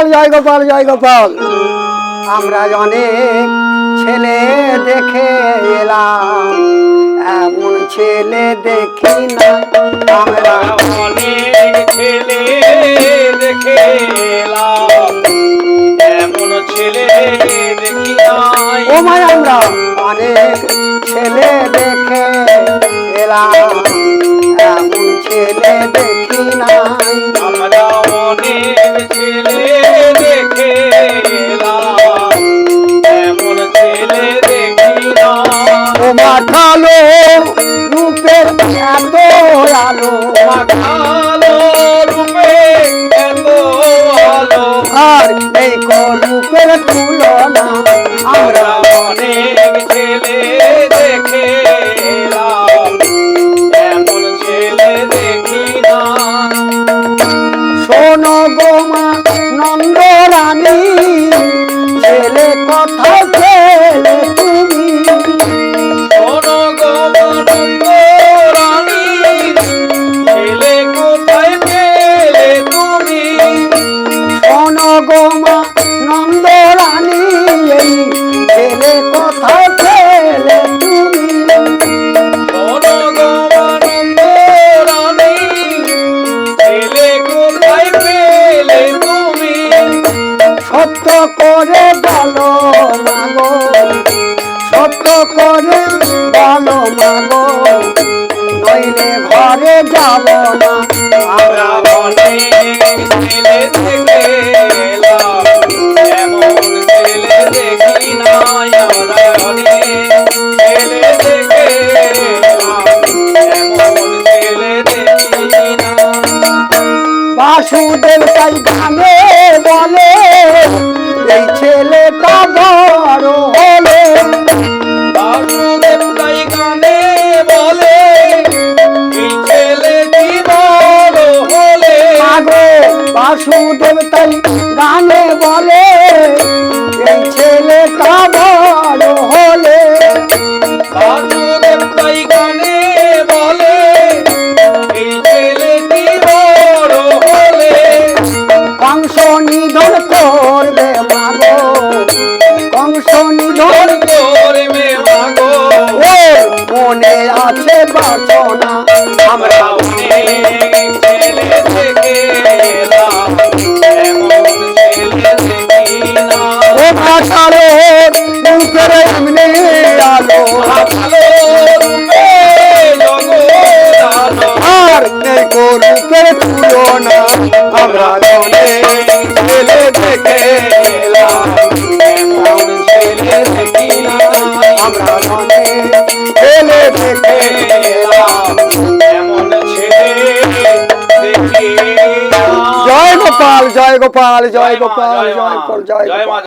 গোপাল জয় গোপাল জয় গোপাল। আমরা অনেক ছেলে দেখে এলাম এমন ছেলে দেখি না। আমরা অনেক ছেলে দেখে এলাম এমন ছেলে দেখি নাই। ও মায় আমরা। অনেক ছেলে দেখে এলাম। মাথালো করে বলো মাগো, সত্য করে বলো মাগো। নইলে ঘরে যাব না। আমরা বাসুদেব তাই গানে বলে এই ছেলেটা কংস নিধন করবে মাগো। ও মনে আছে বাসনা। আমরা ও ভাষারো মুখের এমনি আলো। আর তুলনা? আমরা আমরা অনেক ছেলে দেখে এলাম এমন ছেলে দেখি না জয় গোপাল জয় গোপাল জয় গোপাল জয় গোপাল। জয়